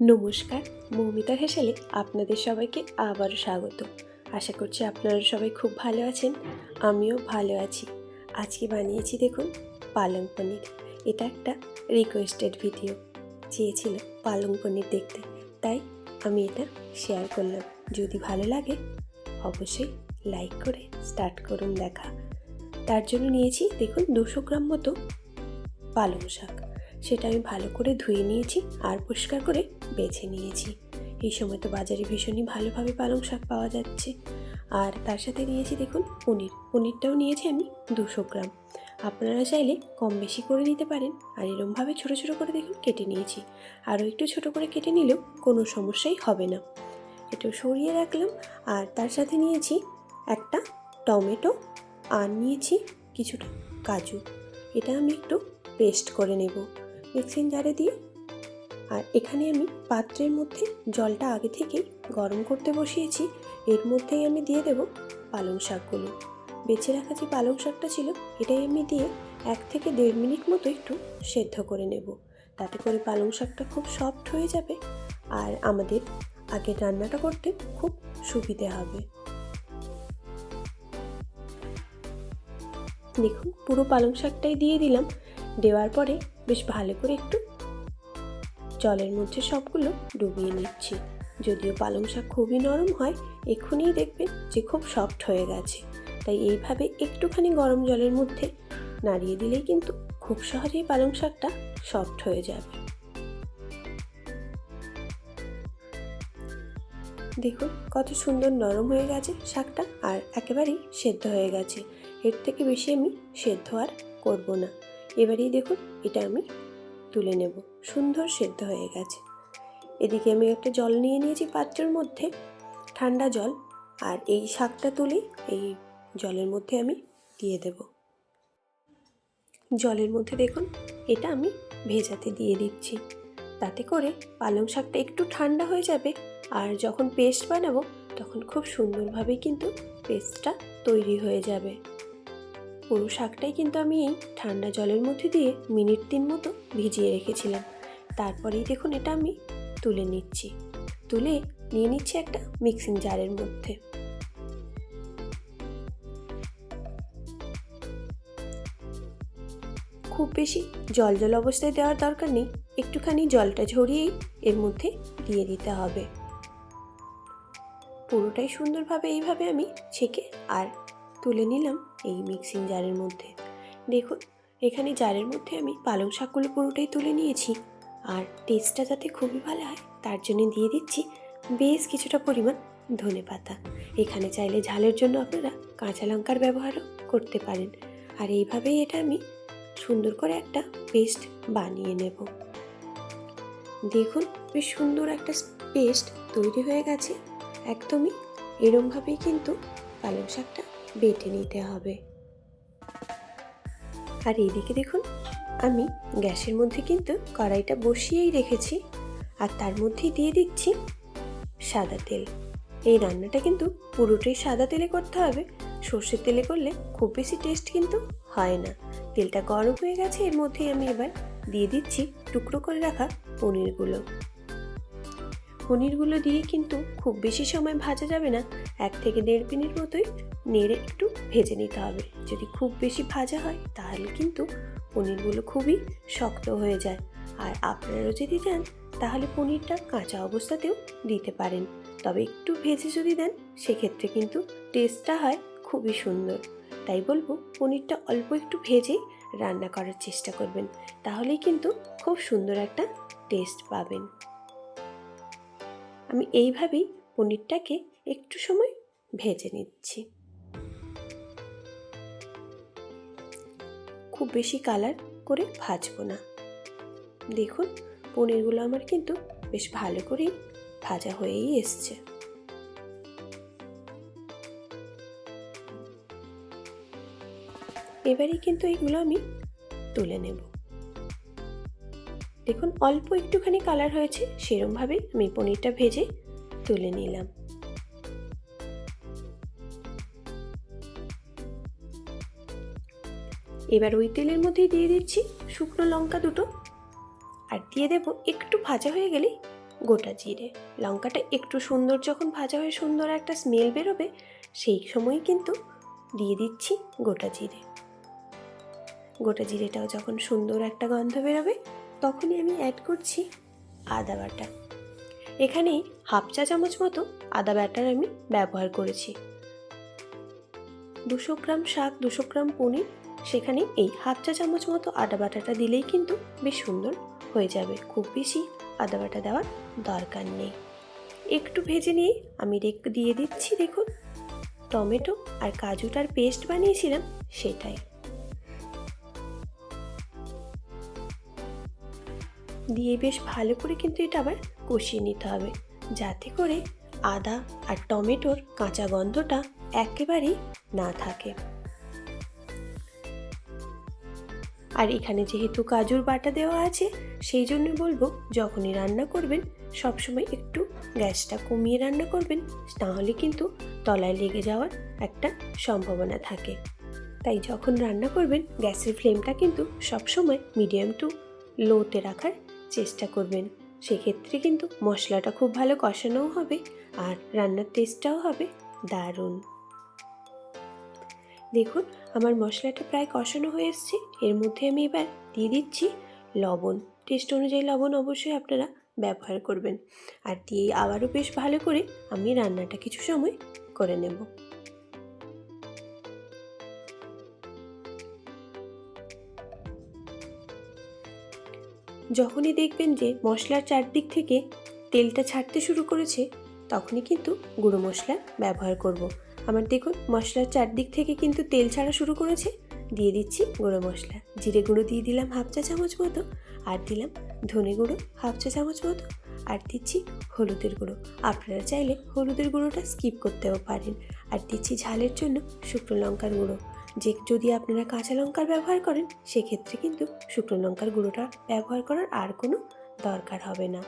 নমস্কার, মৌমিতা হেসেলে আপনাদের সবাইকে আবারও স্বাগত। আশা করছি আপনারা সবাই খুব ভালো আছেন, আমিও ভালো আছি। আজকে বানিয়েছি দেখুন পালং পনির। এটা একটা রিকোয়েস্টেড ভিডিও চেয়েছিল পালং পনির দেখতে। তাই আমি এটা শেয়ার করলাম। যদি ভালো লাগে, অবশ্যই লাইক করে স্টার্ট করুন দেখা। তার জন্য নিয়েছি দেখুন দুশো গ্রাম মতো পালং শাক। সেটা আমি ভালো করে ধুয়ে নিয়েছি আর পরিষ্কার করে বেছে নিয়েছি। এই সময় তো বাজারে ভীষণই ভালোভাবে পালং শাক পাওয়া যাচ্ছে। আর তার সাথে নিয়েছি দেখুন পনির। পনিরটাও নিয়েছি আমি দুশো গ্রাম। আপনারা চাইলে কম বেশি করে নিতে পারেন। আর এরমভাবে ছোটো ছোটো করে দেখুন কেটে নিয়েছি। আরও একটু ছোট করে কেটে নিলেও কোনো সমস্যাই হবে না। একটু সরিয়ে রাখলাম। আর তার সাথে নিয়েছি একটা টমেটো আর নিয়েছি কিছুটা কাজু। এটা আমি একটু পেস্ট করে নেব। মিক্সিং জারে দিয়ে আর এখানে আমি পাত্রের মধ্যে জলটা আগে থেকেই গরম করতে বসিয়েছি। এর মধ্যেই আমি দিয়ে দেব পালং শাকগুলো। বেছে রাখা যে পালং শাকটা ছিল, এটাই আমি দিয়ে এক থেকে দেড় মিনিট মতো একটু সেদ্ধ করে নেব। তাতে করে পালং শাকটা খুব সফট হয়ে যাবে আর আমাদের আগে রান্নাটা করতে খুব সুবিধে হবে। দেখুন, পুরো পালং শাকটাই দিয়ে দিলাম। দেওয়ার পরে বেশ ভালো করে একটু জলের মধ্যে সবগুলো ডুবিয়ে নিচ্ছি। যদিও পালং শাক খুবই নরম হয় এক্ষুনিই দেখবেন যে খুব সফট হয়ে গেছে। তাই এইভাবে একটুখানি গরম জলের মধ্যে নাড়িয়ে দিলেই কিন্তু খুব সহজেই পালং শাকটা সফট হয়ে যাবে। দেখুন, কত সুন্দর নরম হয়ে গেছে শাকটা আর একেবারেই সেদ্ধ হয়ে গেছে। এর থেকে বেশি আমি সেদ্ধ আর করব না। এবারেই দেখুন এটা আমি তুলে নেব। সুন্দর সেদ্ধ হয়ে গেছে। এদিকে আমি একটা জল নিয়ে নিয়েছি পাত্রের মধ্যে, ঠান্ডা জল, আর এই শাকটা তুলে এই জলের মধ্যে আমি দিয়ে দেব। জলের মধ্যে দেখুন, এটা আমি ভেজাতে দিয়ে দিচ্ছি। তাতে করে পালং শাকটা একটু ঠান্ডা হয়ে যাবে, আর যখন পেস্ট বানাবো তখন খুব সুন্দরভাবেই কিন্তু পেস্টটা তৈরি হয়ে যাবে। পুরো শাকটাই কিন্তু আমি এই ঠান্ডা জলের মধ্যে দিয়ে মিনিট তিন মতো ভিজিয়ে রেখেছিলাম। তারপরেই দেখুন এটা আমি তুলে নিচ্ছি। তুলে নিয়ে নিচ্ছি একটা মিক্সিং জারের মধ্যে। খুব বেশি জল জল অবস্থায় দেওয়ার দরকার নেই, একটুখানি জলটা ঝরিয়েই এর মধ্যে দিয়ে দিতে হবে। পুরোটাই সুন্দরভাবে এইভাবে আমি ছেঁকে আর তুলে নিলাম এই মিক্সিং জারের মধ্যে। দেখুন, এখানে জারের মধ্যে আমি পালং শাকগুলো পুরোটাই তুলে নিয়েছি। আর টেস্টটা যাতে খুবই ভালো হয়, তার জন্য দিয়ে দিচ্ছি বেশ কিছুটা পরিমাণ ধনে পাতা। এখানে চাইলে ঝালের জন্য আপনারা কাঁচা লঙ্কার ব্যবহারও করতে পারেন। আর এইভাবেই এটা আমি সুন্দর করে একটা পেস্ট বানিয়ে নেব। দেখুন, বেশ সুন্দর একটা পেস্ট তৈরি হয়ে গেছে। একদমই এরমভাবেই কিন্তু পালং শাকটা বেটে নিতে হবে। আর এদিকে দেখুন, আমি গ্যাসের মধ্যে কিন্তু কড়াইটা বসিয়েই রেখেছি। আর তার মধ্যেই দিয়ে দিচ্ছি সাদা তেল। এই রান্নাটা কিন্তু পুরোটাই সাদা তেলে করতে হবে। সর্ষের তেলে করলে খুব বেশি টেস্ট কিন্তু হয় না। তেলটা গরম হয়ে গেছে, এর মধ্যেই আমি এবার দিয়ে দিচ্ছি টুকরো করে রাখা পনিরগুলো। পনিরগুলো দিয়ে কিন্তু খুব বেশি সময় ভাজা যাবে না। এক থেকে দেড় মিনিট মতোই নেড়ে একটু ভেজে নিতে হবে। যদি খুব বেশি ভাজা হয়, তাহলে কিন্তু পনিরগুলো খুবই শক্ত হয়ে যায়। আর আপনারাও যদি দেন, তাহলে পনিরটা কাঁচা অবস্থাতেও দিতে পারেন। তবে একটু ভেজে যদি দেন, সেক্ষেত্রে কিন্তু টেস্টটা হয় খুবই সুন্দর। তাই বলব, পনিরটা অল্প একটু ভেজেই রান্না করার চেষ্টা করবেন। তাহলেই কিন্তু খুব সুন্দর একটা টেস্ট পাবেন। আমি এইভাবেই পনিরটাকে একটু সময় ভেজে নিচ্ছি। খুব বেশি কালার করে ভাজবো না। দেখুন, পনিরগুলো আমার কিন্তু বেশ ভালো করেই ভাজা হয়েই এসছে। এবারে কিন্তু এগুলো আমি তুলে নেব। দেখুন, অল্প একটুখানি কালার হয়েছে সেরমভাবেই আমি পনিরটা ভেজে তুলে নিলাম। এবার ওই তেলের মধ্যেই দিয়ে দিচ্ছি শুকনো লঙ্কা দুটো। আর দিয়ে দেব একটু ভাজা হয়ে গেলেই গোটা জিরে। লঙ্কাটা একটু সুন্দর যখন ভাজা হয়ে সুন্দর একটা স্মেল বেরোবে, সেই সময় কিন্তু দিয়ে দিচ্ছি গোটা জিরে। গোটা জিরেটাও যখন সুন্দর একটা গন্ধ বেরোবে তখনই আমি অ্যাড করছি আদা বাটা। এখানে হাফ চা চামচ মতো আদা বাটার আমি ব্যবহার করেছি। দুশো গ্রাম শাক, দুশো গ্রাম পনির, সেখানে এই হাফ চা চামচ মতো আদা বাটাটা দিলেই কিন্তু বেশ সুন্দর হয়ে যাবে। খুব বেশি আদা বাটা দেওয়ার দরকার নেই। একটু ভেজে নিয়ে আমি দিয়ে দিচ্ছি, দেখুন। টমেটো আর কাজুটার পেস্ট বানিয়েছিলাম সেটাই। দিয়ে বেশ ভালো করে কিন্তু এটা আবার কষিয়ে নিতে হবে। যাতে করে আদা আর টমেটোর কাঁচা গন্ধটা একেবারেই না থাকে। আর এখানে যেহেতু কাজুর বাটা দেওয়া আছে, সেই জন্য বলব যখনই রান্না করবেন, সবসময় একটু গ্যাসটা কমিয়ে রান্না করবেন নাহলে কিন্তু তলায় লেগে যাওয়ার একটা সম্ভাবনা থাকে। তাই যখন রান্না করবেন, গ্যাসের ফ্লেমটা কিন্তু সবসময় মিডিয়াম টু লোতে রাখার চেষ্টা করবেন। সেক্ষেত্রে কিন্তু মশলাটা খুব ভালো কষানোও হবে আর রান্নার টেস্টটাও হবে দারুণ। দেখুন, আমার মশলাটা প্রায় কষানো হয়ে এসছে। এর মধ্যে আমি এবার দিয়ে দিচ্ছি লবণ। টেস্ট অনুযায়ী লবণ অবশ্যই আপনারা ব্যবহার করবেন। আর দিয়ে আবারও বেশ ভালো করে আমি রান্নাটা কিছু সময় করে নেব। যখনই দেখবেন যে মশলার চারদিক থেকে তেলটা ছাড়তে শুরু করেছে, তখনই কিন্তু গুঁড়ো মশলা ব্যবহার করব। আমার দেখুন, মশলার চারদিক থেকে কিন্তু তেল ছাড়া শুরু করেছে। দিয়ে দিচ্ছি গুঁড়ো মশলা। জিরে গুঁড়ো দিয়ে দিলাম হাফ চা চামচ মতো, আর দিলাম ধনে গুঁড়ো হাফ চা চামচ মতো, আর দিচ্ছি হলুদের গুঁড়ো। আপনারা চাইলে হলুদের গুঁড়োটা স্কিপ করতেও পারেন। আর দিচ্ছি ঝালের জন্য শুকনো লঙ্কার গুঁড়ো। যে যদি আপনারা কাঁচা লঙ্কার ব্যবহার করেন, সেক্ষেত্রে কিন্তু শুকনো লঙ্কার গুঁড়োটা ব্যবহার করার আর কোনো দরকার হবে না।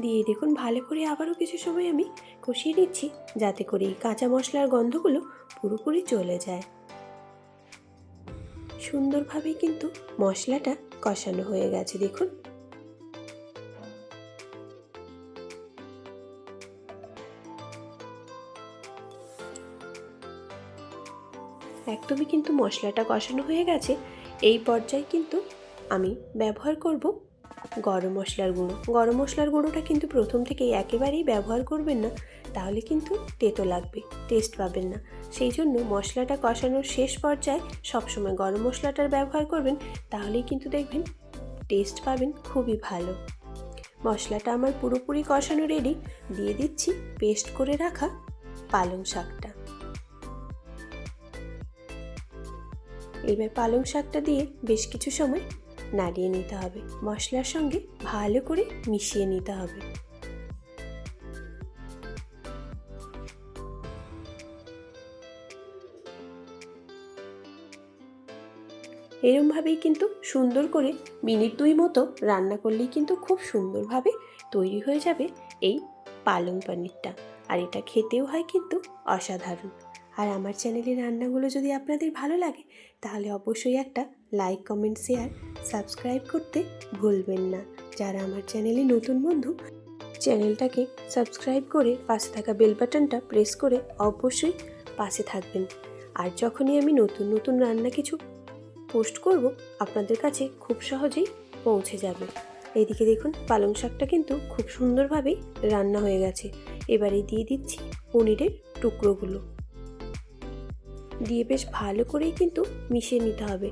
দিয়ে দেখুন, ভালো করে আবারও কিছু সময় আমি কষিয়ে নিচ্ছি, যাতে করে এই কাঁচা মশলার গন্ধগুলো পুরোপুরি চলে যায়। সুন্দরভাবেই কিন্তু মশলাটা কষানো হয়ে গেছে, দেখুন। একদমই কিন্তু মশলাটা কষানো হয়ে গেছে, এই পর্যায়ে কিন্তু আমি ব্যবহার করব গরম মশলার গুঁড়ো। গরম মশলার গুঁড়োটা কিন্তু প্রথম থেকেই একেবারেই ব্যবহার করবেন না, তাহলে কিন্তু তেতো লাগবে টেস্ট পাবেন না। সেই জন্য মশলাটা কষানোর শেষ পর্যায়ে সবসময় গরম মশলাটার ব্যবহার করবেন, তাহলেই কিন্তু দেখবেন টেস্ট পাবেন খুবই ভালো। মশলাটা আমার পুরোপুরি কষানো রেডি দিয়ে দিচ্ছি পেস্ট করে রাখা পালং শাকটা। এবার পালং শাকটা দিয়ে বেশ কিছু সময় নাড়িয়ে নিতে হবে। মশলার সঙ্গে ভালো করে মিশিয়ে নিতে হবে। এরমভাবেই কিন্তু সুন্দর করে মিনিট দুই মতো রান্না করলেই কিন্তু খুব সুন্দরভাবে তৈরি হয়ে যাবে এই পালং পনিরটা। আর এটা খেতেও হয় কিন্তু অসাধারণ। আর আমার চ্যানেলের রান্নাগুলো যদি আপনাদের ভালো লাগে, তাহলে অবশ্যই একটা লাইক কমেন্ট শেয়ার সাবস্ক্রাইব করতে ভুলবেন না। যারা আমার চ্যানেলে নতুন বন্ধু, চ্যানেলটাকে সাবস্ক্রাইব করে পাশে থাকা বেল বাটনটা প্রেস করে অবশ্যই পাশে থাকবেন। আর যখনই আমি নতুন নতুন রান্না কিছু পোস্ট করব, আপনাদের কাছে খুব সহজেই পৌঁছে যাবে। এইদিকে দেখুন, পালং শাকটা কিন্তু খুব সুন্দরভাবেই রান্না হয়ে গেছে। এবারে দিয়ে দিচ্ছি পনিরের টুকরোগুলো। দিয়ে বেশ ভালো করেই কিন্তু মিশিয়ে নিতে হবে।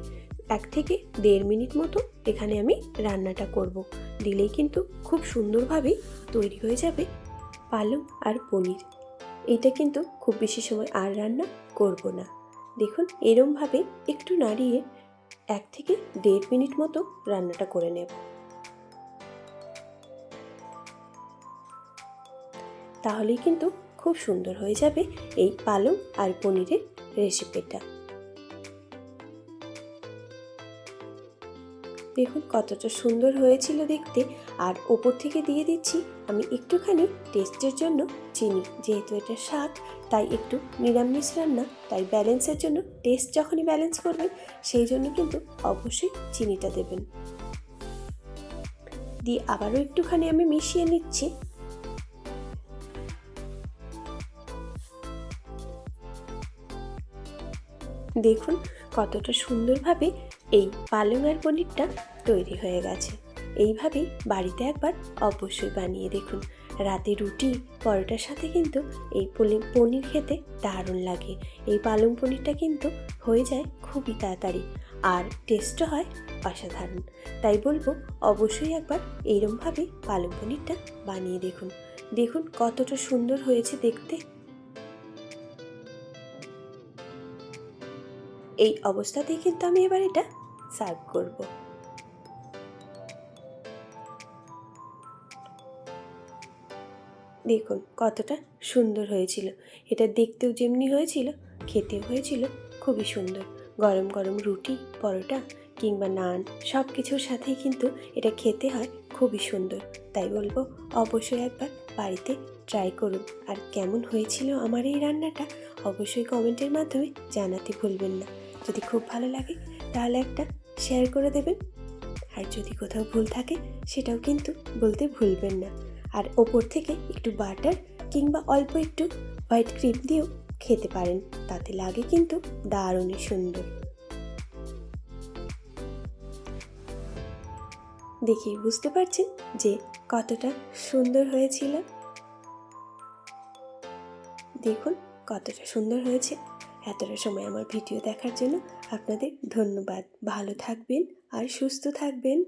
এক থেকে দেড় মিনিট মতো এখানে আমি রান্নাটা করব। দিলেই কিন্তু খুব সুন্দরভাবেই তৈরি হয়ে যাবে পালং আর পনির। এটা কিন্তু খুব বেশি সময় আর রান্না করব না। দেখুন, এরমভাবে একটু নাড়িয়ে এক থেকে দেড় মিনিট মতো রান্নাটা করে নেব। তাহলেই কিন্তু খুব সুন্দর হয়ে যাবে এই পালং আর পনিরের রেসিপিটা। দেখুন কতটা সুন্দর হয়েছিল দেখতে। আর ওপর থেকে দিয়ে দিচ্ছি আমি একটুখানি টেস্টের জন্য চিনি। যেহেতু এটা শাক তাই একটু নিরামিষ রান্না, তাই ব্যালেন্সের জন্য টেস্ট যখনই ব্যালেন্স করবেন, সেই জন্য কিন্তু অবশ্যই চিনিটা দেবেন। দিয়ে আবারও একটুখানি আমি মিশিয়ে নিচ্ছি। দেখুন কতটা সুন্দরভাবে এই পালং আর পনিরটা তৈরি হয়ে গেছে। এইভাবে বাড়িতে একবার অবশ্যই বানিয়ে দেখুন। রাতে রুটি, পরোটার সাথে কিন্তু এই পনির খেতে দারুণ লাগে। এই পালং পনিরটা কিন্তু হয়ে যায় খুবই তাড়াতাড়ি আর টেস্টও হয় অসাধারণ। তাই বলব অবশ্যই একবার এইরমভাবে পালং পনিরটা বানিয়ে দেখুন। দেখুন কতটা সুন্দর হয়েছে দেখতে। এই অবস্থাতেই কিন্তু আমি এবার এটা সার্ভ করব। দেখুন কতটা সুন্দর হয়েছিল। এটা দেখতেও যেমনি হয়েছিল, খেতেও হয়েছিল, খুবই সুন্দর। গরম গরম রুটি, পরোটা কিংবা নান সব কিছুর সাথেই কিন্তু এটা খেতে হয়, খুবই সুন্দর। তাই বলব অবশ্যই একবার বাড়িতে ট্রাই করুন। আর কেমন হয়েছিল আমার এই রান্নাটা অবশ্যই কমেন্টের মাধ্যমে জানাতে ভুলবেন না। যদি খুব ভালো লাগে, তাহলে একটা শেয়ার করে দেবেন। আর যদি কোথাও ভুল থাকে, সেটাও কিন্তু বলতে ভুলবেন না। আর ওপর থেকে একটু বাটার কিংবা অল্প একটু হোয়াইট ক্রিম দিয়েও খেতে পারেন, তাতে লাগে কিন্তু দারুণই সুন্দর। দেখি, বুঝতে পারছেন যে কতটা সুন্দর হয়েছিল? দেখুন, কতটা সুন্দর হয়েছে। এতটা সময় আমার ভিডিও দেখার জন্য আপনাদের ধন্যবাদ। ভালো থাকবেন আর সুস্থ থাকবেন।